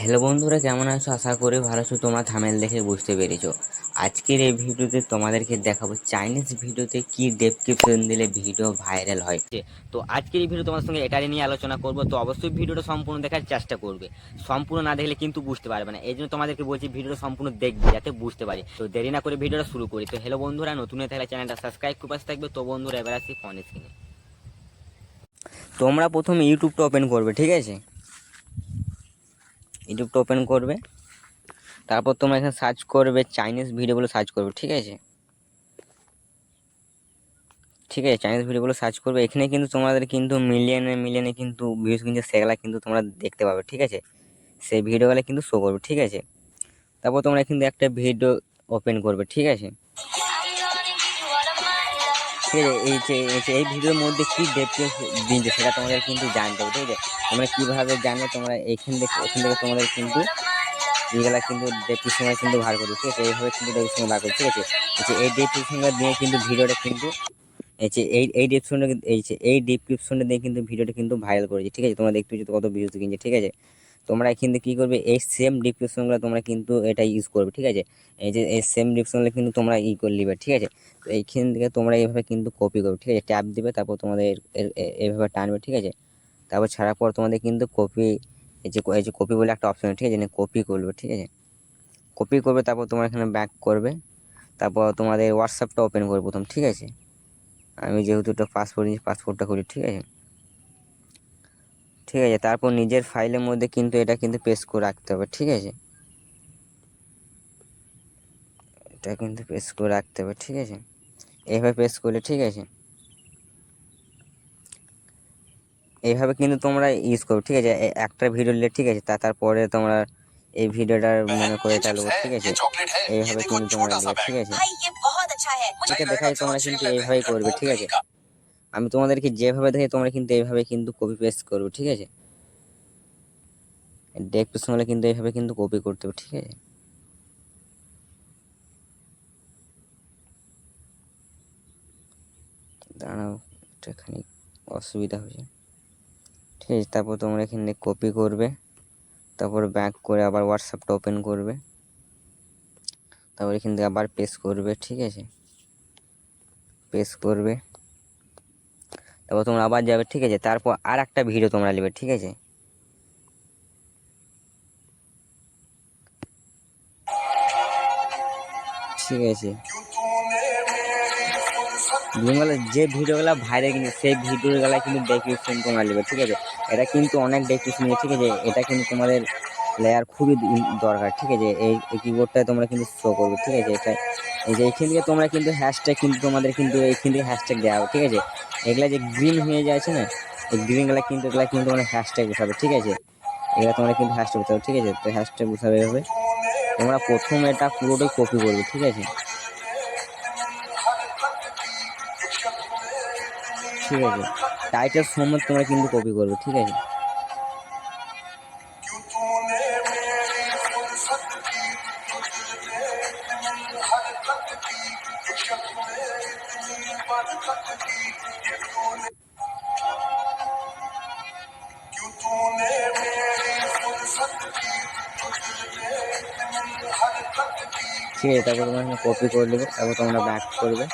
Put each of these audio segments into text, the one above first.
Hello বন্ধুরা, কেমন আছো? আশা করি ভালো আছো। তোমার থামেল দেখে বুঝতে পেরেছ। আজকের এই ভিডিওতে তোমাদেরকে দেখাবো চাইনিজ ভিডিওতে কি ডেসক্রিপশন দিলে ভিডিও ভাইরাল হয়। তো আজকের এই ভিডিও তোমার সঙ্গে এটাই নিয়ে আলোচনা করব। তো অবশ্যই ভিডিওটা সম্পূর্ণ দেখার চেষ্টা করবে। সম্পূর্ণ না দেখলে কিন্তু বুঝতে পারবে না। এই জন্য তোমাদেরকে বলছি, ভিডিওটা সম্পূর্ণ দেখবে যাতে বুঝতে পারি। তো দেরি না করে ভিডিওটা শুরু করি। তো হ্যালো বন্ধুরা, নতুন থাকলে চ্যানেলটা সাবস্ক্রাইব করে থাকবে। তো বন্ধুরা, এবার আসি ফোন স্ক্রিনে তোমরা প্রথমে ইউটিউবটা ওপেন করবে, ঠিক আছে? ইউটিউবটা ওপেন করবে। তারপর তোমরা এখানে সার্চ করবে চাইনিজ ভিডিওগুলো সার্চ করবে, ঠিক আছে? ঠিক আছে চাইনিজ ভিডিওগুলো সার্চ করবে। এখানে কিন্তু তোমাদের কিন্তু মিলিয়নে মিলিয়নে কিন্তু ভিউজ কিন্তু সেগুলা কিন্তু তোমরা দেখতে পাবে, ঠিক আছে? সেই ভিডিওগুলো কিন্তু শো করবে, ঠিক আছে? তারপর তোমরা কিন্তু একটা ভিডিও ওপেন করবে, ঠিক আছে? আছে এই যে, এই ভিডিওর মধ্যে কী দেখতে দিচ্ছে সেটা তোমাদের কিন্তু জানতে হবে, ঠিক আছে? তোমরা কীভাবে জানবে তোমরা এখান থেকে এখান থেকে তোমাদের কিন্তু এইগুলা কিন্তু ডেসক্রিপশনে কিন্তু বার করবে ঠিক আছে? এইভাবে কিন্তু ডেসক্রিপশনে বার করবে ঠিক আছে? এই এই ডেসক্রিপশনটা দিয়ে কিন্তু ভিডিওটা কিন্তু, এই যে, এই এই ডেসক্রিপশনটা এই যে, এই ডেসক্রিপশনটা দিয়ে কিন্তু ভিডিওটা কিন্তু ভাইরাল করেছে, ঠিক আছে? তোমরা দেখতে কত ভিউজ কিনছে, ঠিক আছে? তোমরা কিন্তু কী করবে? এই সেম ডিসক্রিপশনগুলো তোমরা কিন্তু এটা ইউজ করবে, ঠিক আছে? এই যে, এই সেম ডিসক্রিপশনগুলো কিন্তু তোমরা ই করে নিবে, ঠিক আছে? তো এইখান থেকে তোমরা এইভাবে কিন্তু কপি করবে, ঠিক আছে? ট্যাপ দিবে, তারপর তোমাদের এইভাবে টানবে, ঠিক আছে? তারপর ছাড়ার পর তোমাদের কিন্তু কপি এই যে এই যে কপি বলে একটা অপশন ঠিক আছে? কপি করবে, ঠিক আছে? কপি করবে, তারপর তোমরা এখানে ব্যাক করবে, তারপর তোমাদের হোয়াটসঅ্যাপটা ওপেন করবে প্রথম, ঠিক আছে? আমি যেহেতু একটা পাসপোর্ট নিয়েছি পাসপোর্টটা করি ঠিক আছে? ঠিক আছে তারপর নিজের ফাইলের মধ্যে কিন্তু এটা কিন্তু পেস্ট করে রাখতে হবে ঠিক আছে? এটা কিন্তু পেস্ট করে রাখতে হবে ঠিক আছে? এইভাবে পেস্ট করলে ঠিক আছে? এইভাবে কিন্তু তোমরা ইউজ করো ঠিক আছে? একটা ভিডিও নিলে ঠিক আছে তা তারপরে তোমরা এই ভিডিওটার মনে করে চালবো ঠিক আছে? এইভাবে কিন্তু তোমরা ঠিক আছে? দেখাই তোমরা কিন্তু এইভাবেই করবে ঠিক আছে? আমি তোমাদেরকে যেভাবে দেখি, তোমরা কিন্তু এইভাবে কিন্তু কপি পেস্ট করবে, ঠিক আছে? ডেসক্রিপশন হলে কিন্তু এইভাবে কিন্তু কপি করতে হবে, ঠিক আছে? দাঁড়াও এখানে অসুবিধা হয়েছে। ঠিক আছে, তারপর তোমরা এখানে কপি করবে, তারপর ব্যাক করে আবার হোয়াটসঅ্যাপটা ওপেন করবে। তারপর এখান থেকে আবার পেস্ট করবে, ঠিক আছে? পেস্ট করবে। তারপর তোমরা আবার যাবে, ঠিক আছে? তারপর আর একটা ভিডিও তোমরা নেবে, ঠিক আছে? ঠিক আছে। বেঙ্গলে যে ভিডিওগুলো ভাইরাল কিন্তু সেই ভিডিওগুলো কিন্তু ডেসক্রিপশন তোমরা নেবে, ঠিক আছে? এটা কিন্তু অনেক ডেসক্রিপশন ঠিক আছে? এটা কিন্তু তোমাদের লেয়ার খুবই দরকার, ঠিক আছে? এই কিবোর্ডটা তোমরা কিন্তু শো করবে, ঠিক আছে? এটা এই যে এইখান থেকে তোমরা কিন্তু হ্যাশট্যাগ কিন্তু তোমাদের কিন্তু এইখান থেকে হ্যাশট্যাগ দেওয়া হবে, ঠিক আছে? এগুলা যে গ্রিন হয়ে যাচ্ছে না, এই গ্রিনগুলো কিন্তু এগুলা কিন্তু তোমরা হ্যাশট্যাগ বসাবে, ঠিক আছে? এগুলা তোমরা কিন্তু হ্যাশট্যাগ বসাবে, ঠিক আছে? তো হ্যাশট্যাগ বসাবে এভাবে। তোমরা প্রথম এটা পুরোটাই কপি করবে, ঠিক আছে? ঠিক আছে? টাইটেল সময় তোমরা কিন্তু কপি করবে, ঠিক আছে? ঠিক আছে, তারপর তোমরা কপি করে নেবে, তারপর তোমরা ব্যাক করবে।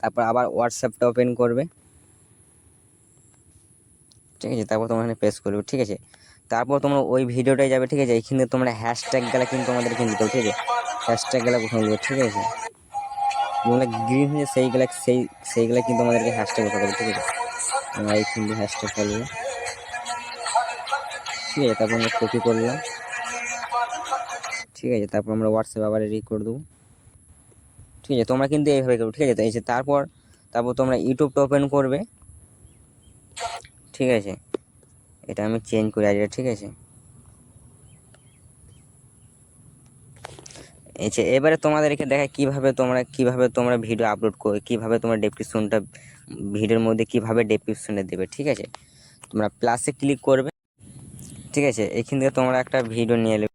তারপর আবার হোয়াটসঅ্যাপটা ওপেন করবে। ঠিক আছে, তারপর তোমরা এখানে পেস্ট করবে, ঠিক আছে? তারপর তোমরা ওই ভিডিওটায় যাবে, ঠিক আছে? এইখানে তোমরা হ্যাশট্যাগ গেলা কিন্তু তোমাদের কিন্তু হবে, ঠিক আছে? হ্যাশট্যাগ গেলা কোথাও দেবে, ঠিক আছে? যেগুলো গ্রিন হয়ে সেইগুলা সেই সেইগুলা কিন্তু আমাদেরকে হ্যাশট্যাগ বসাতে হবে, ঠিক আছে? আমরা এই কিন্তু হ্যাশট্যাগ ফেলব ঠিক আছে, তারপর আমরা কপি করলাম। ঠিক আছে, তারপর আমরা হোয়াটসঅ্যাপ আবার রেডি করে দেবো। ঠিক আছে, তোমরা কিন্তু এইভাবে করবে ঠিক আছে? তো এই যে তারপর তারপর তোমরা ইউটিউবটা ওপেন করবে। ঠিক আছে? এটা আমি চেঞ্জ করে আসবে ঠিক আছে? যে এবারে তোমাদেরকে দেখা কীভাবে তোমরা কীভাবে তোমরা ভিডিও আপলোড করবে কীভাবে তোমরা ডেসক্রিপশনটা ভিডিওর মধ্যে কীভাবে ডেসক্রিপশনে দেবে, ঠিক আছে? তোমরা প্লাসে ক্লিক করবে। ঠিক আছে? এখান থেকে তোমরা একটা ভিডিও নিয়ে নেবে।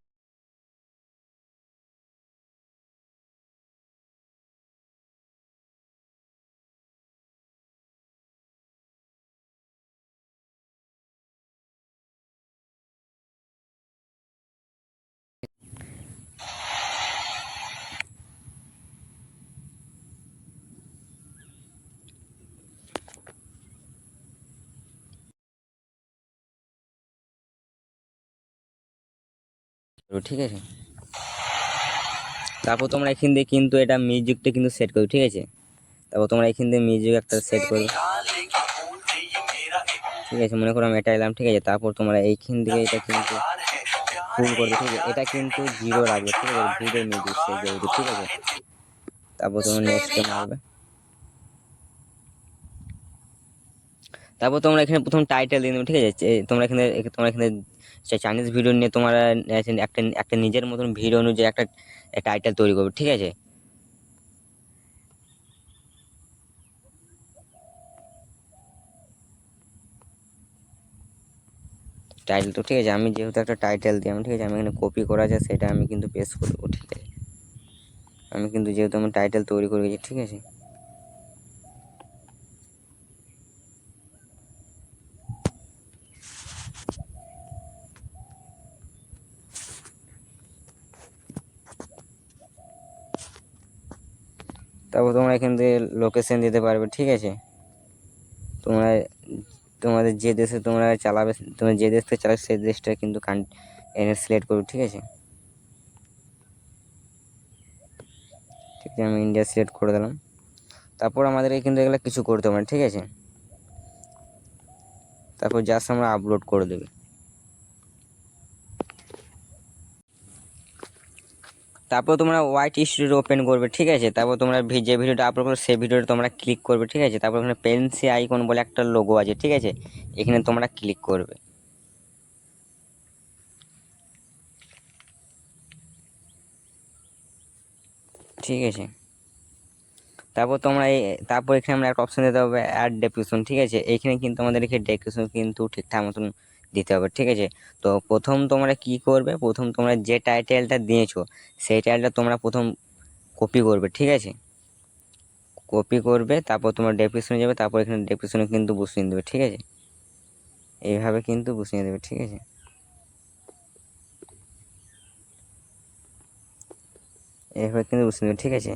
ঠিক আছে। তারপর তোমরা এখান দিয়ে কিন্তু এটা মিউজিকটা কিন্তু সেট করবে, ঠিক আছে? তারপর তোমরা এখান দিয়ে মিউজিক একটা সেট করবে। ঠিক আছে, মনে করো আমি এটা এলাম, ঠিক আছে? তারপর তোমরা এইখান থেকে এটা কিন্তু ফুল করবে, ঠিক আছে? এটা কিন্তু জিরো রাখবে ঠিক আছে? ভিডিও মিউজিক সেট যেহেতু ঠিক আছে? তারপর তোমরা নেক্সটে মারবে। তারপর তোমরা এখানে প্রথম টাইটেল দিয়ে দেবে ঠিক আছে? তোমরা এখানে তোমরা এখানে চাইনিজ ভিডিও নিয়ে তোমরা একটা একটা নিজের মতন ভিডিও অনুযায়ী একটা টাইটেল তৈরি করবে, ঠিক আছে? টাইটেল তো, ঠিক আছে, আমি যেহেতু একটা টাইটেল দিই, আমি, ঠিক আছে, আমি এখানে কপি করা যায় সেটা আমি কিন্তু পেস্ট করব ঠিক আছে? আমি কিন্তু যেহেতু আমি টাইটেল তৈরি করে গেছি ঠিক আছে? তারপর তোমরা এখান থেকে লোকেশন দিতে পারবে, ঠিক আছে? তোমরা, তোমাদের যে দেশে তোমরা চালাবে, তোমরা যে দেশ থেকে চালাবে, সেই দেশটা কিন্তু কান এনে সিলেক্ট করবে, ঠিক আছে? ঠিক আছে, আমি ইন্ডিয়া সিলেক্ট করে দিলাম। তারপর আমাদেরকে কিন্তু এগুলো কিছু করতে হবে, ঠিক আছে? তারপর জাস্ট আমরা আপলোড করে দেবে। তারপর তোমরা হোয়াইট স্টুডিও ওপেন করবে, ঠিক আছে? তারপর তোমরা যে ভিডিওটা আপলোড করবে, সেই ভিডিওটা তোমরা ক্লিক করবে, ঠিক আছে? তারপর ওখানে পেন্সি আইকন বলে একটা লোগো আছে, ঠিক আছে? এখানে তোমরা ক্লিক করবে। ঠিক আছে? তারপর তোমরা এই, তারপর এখানে আমরা একটা অপশন দিতে হবে অ্যাড ডেসক্রিপশন ঠিক আছে? এইখানে কিন্তু আমাদেরকে ডেসক্রিপশন কিন্তু ঠিকঠাক মতন দিতে হবে, ঠিক আছে? তো প্রথম তোমরা কি করবে? প্রথম তোমরা যে টাইটেলটা দিয়েছ, সেই টাইটেলটা তোমরা প্রথম কপি করবে, ঠিক আছে? কপি করবে, তারপর তোমার ডেসক্রিপশনে যাবে, তারপর এখানে ডেসক্রিপশনে কিন্তু বসিয়ে দেবে, ঠিক আছে? এইভাবে কিন্তু বসিয়ে দেবে, ঠিক আছে? এইভাবে কিন্তু বসিয়ে দেবে, ঠিক আছে?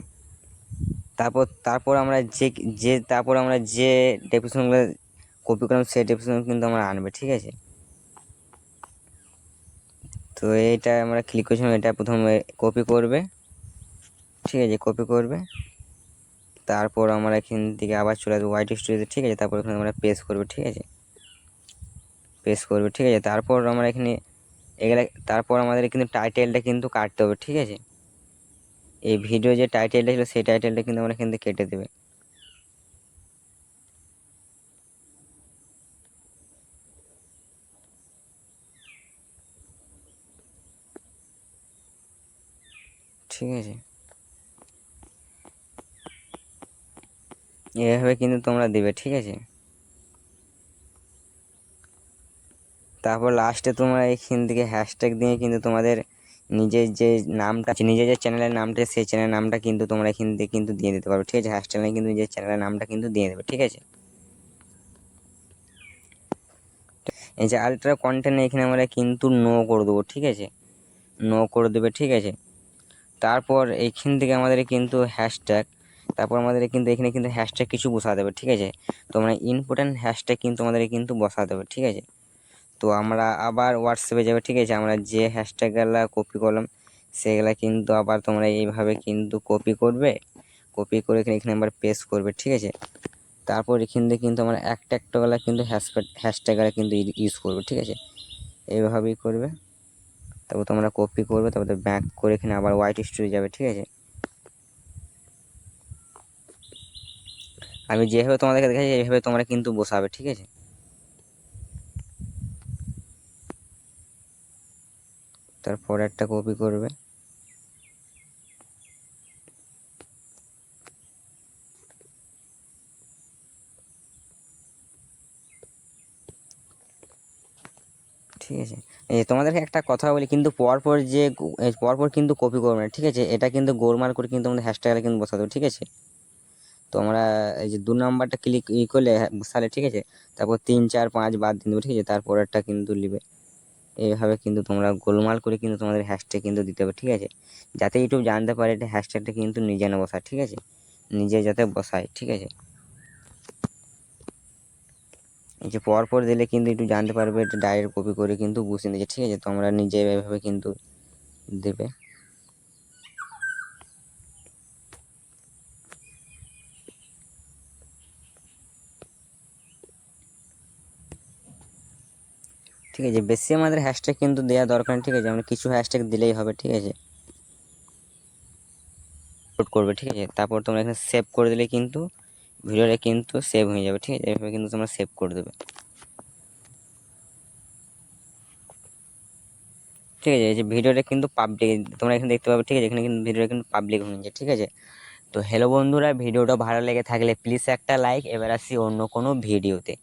তারপর তারপর আমরা যে যে, তারপর আমরা যে ডেসক্রিপশনগুলো কপি করলাম, সেই ডেসক্রিপশন কিন্তু আমরা আনবে, ঠিক আছে? তো এইটা আমরা ক্লিক করছিলাম এটা প্রথমে কপি করবে। ঠিক আছে কপি করবে। তারপর আমরা এখান থেকে আবার চলে আসব হোয়াইট স্টুডিওতে ঠিক আছে? তারপর এখানে আমরা পেস্ট করবে, ঠিক আছে? পেস করবে, ঠিক আছে? তারপর আমরা এখানে এগুলা, তারপর আমাদের কিন্তু টাইটেলটা কিন্তু কাটতে হবে, ঠিক আছে? এই ভিডিও যে টাইটেলটা ছিল, সেই টাইটেলটা কিন্তু আমরা এখান থেকে কেটে দেবে। ঠিক আছে। এভাবে কিন্তু তোমরা দেবে, ঠিক আছে? তারপর লাস্টে তোমরা এখান থেকে হ্যাশট্যাগ দিয়ে কিন্তু তোমাদের নিজের যে নামটা, নিজের যে চ্যানেলের নামটা, সেই চ্যানেলের নামটা কিন্তু তোমরা এখান থেকে কিন্তু দিয়ে দিতে পারো ঠিক আছে? হ্যাশট্যাগে কিন্তু নিজের চ্যানেলের নামটা কিন্তু দিয়ে দেবে, ঠিক আছে? এই যে আলট্রা কন্টেন্ট এখানে আমরা কিন্তু নো করে দেবো, ঠিক আছে? নো করে দেবে, ঠিক আছে? তারপর এইখান থেকে আমাদের কিন্তু হ্যাশট্যাগ তারপর আমাদের কিন্তু এখানে কিন্তু হ্যাশট্যাগ কিছু বসা দেবে ঠিক আছে? তোমরা ইম্পর্টেন্ট হ্যাশট্যাগ কিন্তু আমাদের কিন্তু বসা দেবে ঠিক আছে? তো আমরা আবার হোয়াটসঅ্যাপে যাবে, ঠিক আছে? আমরা যে হ্যাশট্যাগগুলো কপি করলাম, সেগুলা কিন্তু আবার তোমরা এইভাবে কিন্তু কপি করবে কপি করে এখানে এখানে আবার পেস্ট করবে, ঠিক আছে? তারপর এখান থেকে কিন্তু আমরা একটা একটা গলা কিন্তু হ্যাশট্যাগ হ্যাশট্যাগুলো কিন্তু ইউজ করবে, ঠিক আছে? এইভাবেই করবে। তারপর তোমরা কপি করবে, তারপর ব্যাক করে এখানে আবার হোয়াইট স্টোরে যাবে, ঠিক আছে? আমি যেভাবে তোমাদেরকে দেখাচ্ছি, এইভাবে তোমরা কিন্তু বসাবে, ঠিক আছে? তারপর একটা কপি করবে। ঠিক আছে। এই তোমাদেরকে একটা কথা বলি কিন্তু পরপর যে পরপর কিন্তু কপি করবে না ঠিক আছে? এটা কিন্তু গোলমাল করে কিন্তু আমাদের হ্যাশট্যাগটা কিন্তু বসাতে ঠিক আছে? তো আমরা এই যে দু নাম্বারটা ক্লিক ই করলে হ্যাঁ, বসালে ঠিক আছে? তারপর তিন চার পাঁচ বাদ দেবে ঠিক আছে? তারপরেরটা কিন্তু নিবে এইভাবে কিন্তু তোমরা গোলমাল করে কিন্তু তোমাদের হ্যাশট্যাগ কিন্তু দিতে হবে ঠিক আছে? যাতে ইউটিউব জানতে পারে এটা হ্যাশট্যাগটা কিন্তু নিজে না বসায় ঠিক আছে? নিজে যাতে বসায় ঠিক আছে? এই যে পর পর দিলে কিন্তু একটু জানতে পারবে এটা ডাইরেক্ট কপি করে কিন্তু বসিয়ে দিয়েছে। ঠিক আছে তোমরা নিজে এভাবে কিন্তু দেবে। ঠিক আছে, বেশি আমাদের হ্যাশট্যাগ কিন্তু দেওয়া দরকার ঠিক আছে? আমরা কিছু হ্যাশট্যাগ দিলেই হবে, ঠিক আছে? করবে, ঠিক আছে? তারপর তোমরা এখানে সেভ করে দিলে কিন্তু ভিডিওটা কিন্তু সেভ হয়ে যাবে, ঠিক আছে? এভাবে কিন্তু তোমরা সেভ করে দেবে। ঠিক আছে, এই যে ভিডিওটা কিন্তু পাবলিক তোমরা এখানে দেখতে পাবে, ঠিক আছে? এখানে কিন্তু ভিডিওটা কিন্তু পাবলিক হয়ে যাচ্ছে, ঠিক আছে? তো হ্যালো বন্ধুরা, ভিডিওটা ভালো লেগে থাকলে প্লিজ একটা লাইক এবার আসি অন্য কোনো ভিডিওতে।